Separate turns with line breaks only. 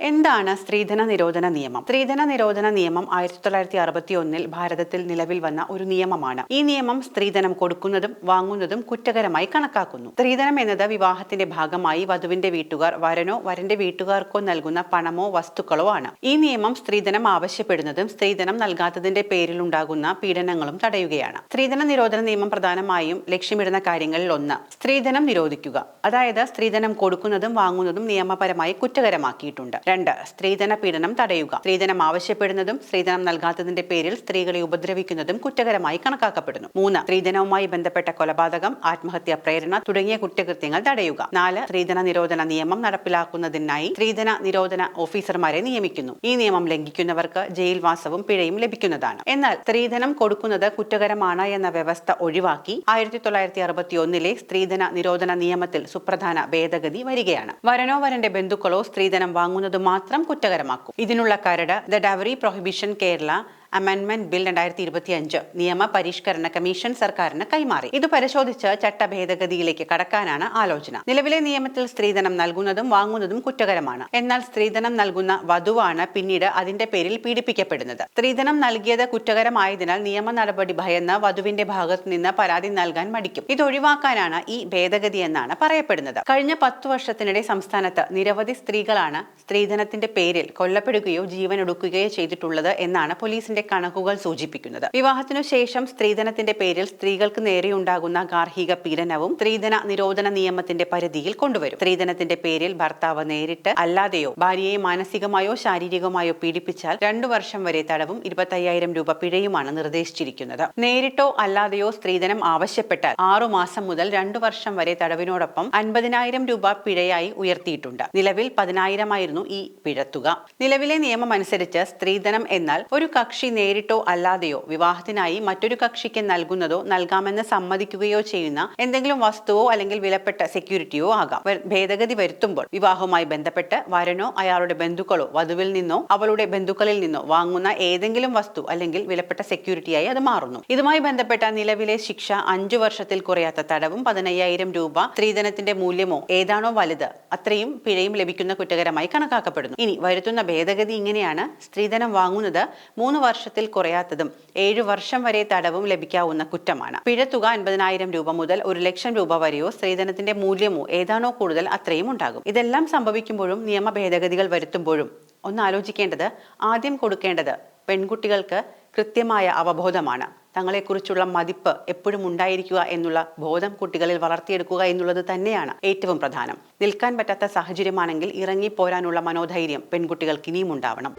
എന്താണ് സ്ത്രീധന നിരോധന നിയമം? സ്ത്രീധന നിരോധന നിയമം ആയിരത്തി തൊള്ളായിരത്തി അറുപത്തി ഒന്നിൽ ഭാരതത്തിൽ നിലവിൽ വന്ന ഒരു നിയമമാണ്. ഈ നിയമം സ്ത്രീധനം കൊടുക്കുന്നതും വാങ്ങുന്നതും കുറ്റകരമായി കണക്കാക്കുന്നു. സ്ത്രീധനം എന്നത് വിവാഹത്തിന്റെ ഭാഗമായി വധുവിന്റെ വീട്ടുകാർ വരനോ വരന്റെ വീട്ടുകാർക്കോ നൽകുന്ന പണമോ വസ്തുക്കളോ ആണ്. ഈ നിയമം സ്ത്രീധനം ആവശ്യപ്പെടുന്നതും സ്ത്രീധനം നൽകാത്തതിന്റെ പേരിൽ ഉണ്ടാകുന്ന പീഡനങ്ങളും തടയുകയാണ്. സ്ത്രീധന നിരോധന നിയമം പ്രധാനമായും ലക്ഷ്യമിടുന്ന കാര്യങ്ങളിൽ ഒന്ന്. സ്ത്രീധനം നിരോധിക്കുക. അതായത് സ്ത്രീധനം കൊടുക്കുന്നതും വാങ്ങുന്നതും നിയമപരമായി കുറ്റകരമാക്കിയിട്ടുണ്ട്. രണ്ട് സ്ത്രീധന പീഡനം തടയുക. സ്ത്രീധനം ആവശ്യപ്പെടുന്നതും സ്ത്രീധനം നൽകാത്തതിന്റെ പേരിൽ സ്ത്രീകളെ ഉപദ്രവിക്കുന്നതും കുറ്റകരമായി കണക്കാക്കപ്പെടുന്നു. മൂന്ന് സ്ത്രീധനവുമായി ബന്ധപ്പെട്ട കൊലപാതകം ആത്മഹത്യാ പ്രേരണ തുടങ്ങിയ കുറ്റകൃത്യങ്ങൾ തടയുക. നാല് സ്ത്രീധന നിരോധന നിയമം നടപ്പിലാക്കുന്നതിനായി സ്ത്രീധന നിരോധന ഓഫീസർമാരെ നിയമിക്കുന്നു. ഈ നിയമം ലംഘിക്കുന്നവർക്ക് ജയിൽവാസവും പിഴയും ലഭിക്കുന്നതാണ്. എന്നാൽ സ്ത്രീധനം കൊടുക്കുന്നത് കുറ്റകരമാണ് എന്ന വ്യവസ്ഥ ഒഴിവാക്കി ആയിരത്തി തൊള്ളായിരത്തി അറുപത്തി ഒന്നിലെ സ്ത്രീധന നിരോധന നിയമത്തിൽ സുപ്രധാന ഭേദഗതി വരികയാണ്. വരനോ വരന്റെ ബന്ധുക്കളോ സ്ത്രീധനം വാങ്ങുന്നത് മാത്രം കുറ്റകരമാക്കും. ഇതിനുള്ള കരട് ദ ഡവറി പ്രൊഹിബിഷൻ കേരള അമെൻമെന്റ് ബിൽ രണ്ടായിരത്തി ഇരുപത്തി അഞ്ച് നിയമ പരിഷ്കരണ കമ്മീഷൻ സർക്കാരിന് കൈമാറി. ഇത് പരിശോധിച്ച് ചട്ടഭേദഗതിയിലേക്ക് കടക്കാനാണ് ആലോചന. നിലവിലെ നിയമത്തിൽ സ്ത്രീധനം നൽകുന്നതും വാങ്ങുന്നതും കുറ്റകരമാണ്. എന്നാൽ സ്ത്രീധനം നൽകുന്ന വധുവാണ് പിന്നീട് അതിന്റെ പേരിൽ പീഡിപ്പിക്കപ്പെടുന്നത്. സ്ത്രീധനം നൽകിയത് കുറ്റകരമായതിനാൽ നിയമ നടപടി ഭയന്ന് വധുവിന്റെ ഭാഗത്ത് നിന്ന് പരാതി നൽകാൻ മടിക്കും. ഇത് ഒഴിവാക്കാനാണ് ഈ ഭേദഗതി എന്നാണ് പറയപ്പെടുന്നത്. കഴിഞ്ഞ പത്തു വർഷത്തിനിടെ സംസ്ഥാനത്ത് നിരവധി സ്ത്രീകളാണ് സ്ത്രീധനത്തിന്റെ പേരിൽ കൊല്ലപ്പെടുകയോ ജീവനൊടുക്കുകയോ ചെയ്തിട്ടുള്ളത് എന്നാണ് പോലീസിന്റെ കണക്കുകൾ സൂചിപ്പിക്കുന്നത്. വിവാഹത്തിനു ശേഷം സ്ത്രീധനത്തിന്റെ പേരിൽ സ്ത്രീകൾക്ക് നേരെയുണ്ടാകുന്ന ഗാർഹിക പീഡനവും സ്ത്രീധന നിരോധന നിയമത്തിന്റെ പരിധിയിൽ കൊണ്ടുവരും. സ്ത്രീധനത്തിന്റെ പേരിൽ ഭർത്താവ് നേരിട്ട് അല്ലാതെയോ ഭാര്യയെ മാനസികമായോ ശാരീരികമായോ പീഡിപ്പിച്ചാൽ രണ്ടു വർഷം വരെ തടവും ഇരുപത്തയ്യായിരം രൂപ പിഴയുമാണ് നിർദ്ദേശിച്ചിരിക്കുന്നത്. നേരിട്ടോ അല്ലാതെയോ സ്ത്രീധനം ആവശ്യപ്പെട്ടാൽ ആറു മാസം മുതൽ രണ്ടു വർഷം വരെ തടവിനോടൊപ്പം അൻപതിനായിരം രൂപ പിഴയായി ഉയർത്തിയിട്ടുണ്ട്. നിലവിൽ പതിനായിരമായിരുന്നു ഈ പിഴത്തുക. നിലവിലെ നിയമം അനുസരിച്ച് സ്ത്രീധനം എന്നാൽ ഒരു കക്ഷി നേരിട്ടോ അല്ലാതെയോ വിവാഹത്തിനായി മറ്റൊരു കക്ഷിക്ക് നൽകുന്നതോ നൽകാമെന്ന് സമ്മതിക്കുകയോ ചെയ്യുന്ന എന്തെങ്കിലും വസ്തുവോ അല്ലെങ്കിൽ വിലപ്പെട്ട സെക്യൂരിറ്റിയോ ആകാം. ഭേദഗതി വരുത്തുമ്പോൾ വിവാഹവുമായി ബന്ധപ്പെട്ട് വരനോ അയാളുടെ ബന്ധുക്കളോ വധുവിൽ നിന്നോ അവളുടെ ബന്ധുക്കളിൽ നിന്നോ വാങ്ങുന്ന ഏതെങ്കിലും വസ്തു അല്ലെങ്കിൽ വിലപ്പെട്ട സെക്യൂരിറ്റിയായി അത് മാറുന്നു. ഇതുമായി ബന്ധപ്പെട്ട നിലവിലെ ശിക്ഷ അഞ്ചു വർഷത്തിൽ കുറയാത്ത തടവും പതിനയ്യായിരം രൂപ സ്ത്രീധനത്തിന്റെ മൂല്യമോ ഏതാണോ വലുത് അത്രയും പിഴയും ലഭിക്കുന്ന കുറ്റകരമായി കണക്കാക്കപ്പെടുന്നു. ഇനി വരുത്തുന്ന ഭേദഗതി ഇങ്ങനെയാണ്. സ്ത്രീധനം വാങ്ങുന്നത് മൂന്ന് വർഷത്തിൽ കുറയാത്തതും ഏഴു വർഷം വരെ തടവും ലഭിക്കാവുന്ന കുറ്റമാണ്. പിഴത്തുക അൻപതിനായിരം രൂപ മുതൽ ഒരു ലക്ഷം രൂപ വരെയോ സ്ത്രീധനത്തിന്റെ മൂല്യമോ ഏതാണോ കൂടുതൽ അത്രയും ഉണ്ടാകും. ഇതെല്ലാം സംഭവിക്കുമ്പോഴും നിയമ ഭേദഗതികൾ വരുത്തുമ്പോഴും ഒന്ന് ആലോചിക്കേണ്ടത് ആദ്യം കൊടുക്കേണ്ടത് പെൺകുട്ടികൾക്ക് കൃത്യമായ അവബോധമാണ്. തങ്ങളെക്കുറിച്ചുള്ള മതിപ്പ് എപ്പോഴും ഉണ്ടായിരിക്കുക എന്നുള്ള ബോധം കുട്ടികളിൽ വളർത്തിയെടുക്കുക എന്നുള്ളത് തന്നെയാണ് ഏറ്റവും പ്രധാനം. നിൽക്കാൻ പറ്റാത്ത സാഹചര്യമാണെങ്കിൽ ഇറങ്ങിപ്പോരാനുള്ള മനോധൈര്യം പെൺകുട്ടികൾക്ക് ഇനിയും ഉണ്ടാവണം.